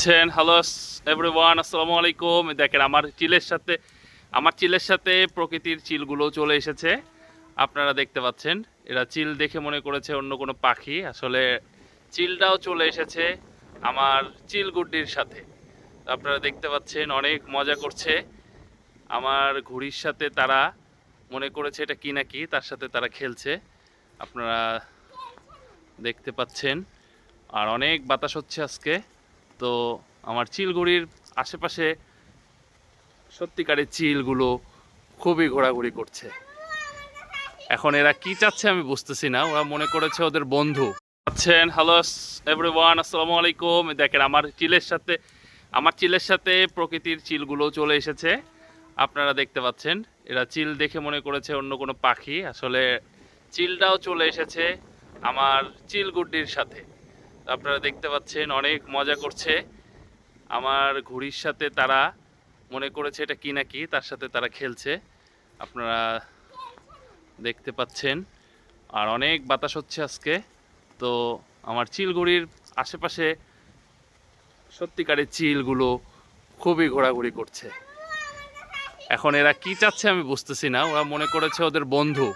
পাচ্ছেন hello everyone আসসালামু আলাইকুম। দেখেন, আমার চিলের সাথে, আমার চিলের সাথে প্রকৃতির চিলগুলো চলে এসেছে। আপনারা দেখতে পাচ্ছেন, এরা চিল দেখে মনে করেছে অন্য কোনো পাখি। আসলে চিলটাও চলে এসেছে আমার চিলগুড্ডির সাথে। আপনারা দেখতে পাচ্ছেন, অনেক মজা করছে। আমার ঘুড়ির সাথে তারা মনে করেছে এটা কি না কি তার সাথে তারা খেলছে। আপনারা দেখতে পাচ্ছেন, আর অনেক বাতাস হচ্ছে আজকে। তো আমার চিলগুড়ির আশেপাশে সত্যিকারের চিলগুলো খুবই ঘোরাঘুরি করছে। এখন এরা কি চাচ্ছে আমি বুঝতেছি না, ওরা মনে করেছে ওদের বন্ধু। আছেন হ্যালো এভরিওয়ান আসসালামু আলাইকুম। দেখেন, আমার চিলের সাথে, আমার চিলের সাথে প্রকৃতির চিলগুলো চলে এসেছে। আপনারা দেখতে পাচ্ছেন, এরা চিল দেখে মনে করেছে অন্য কোনো পাখি। আসলে চিলটাও চলে এসেছে আমার চিলগুড্ডির সাথে। আপনারা দেখতে পাচ্ছেন অনেক মজা করছে। আমার ঘুড়ির সাথে তারা মনে করেছে এটা কি না কি তার সাথে তারা খেলছে। আপনারা দেখতে পাচ্ছেন। আর অনেক বাতাস হচ্ছে আজকে। তো আমার চিলগুড়ির আশেপাশে সত্যিকারের চিলগুলো খুবই ঘোরাঘুরি করছে। এখন এরা কি চাচ্ছে আমি বুঝতেছি না। ওরা মনে করেছে ওদের বন্ধু।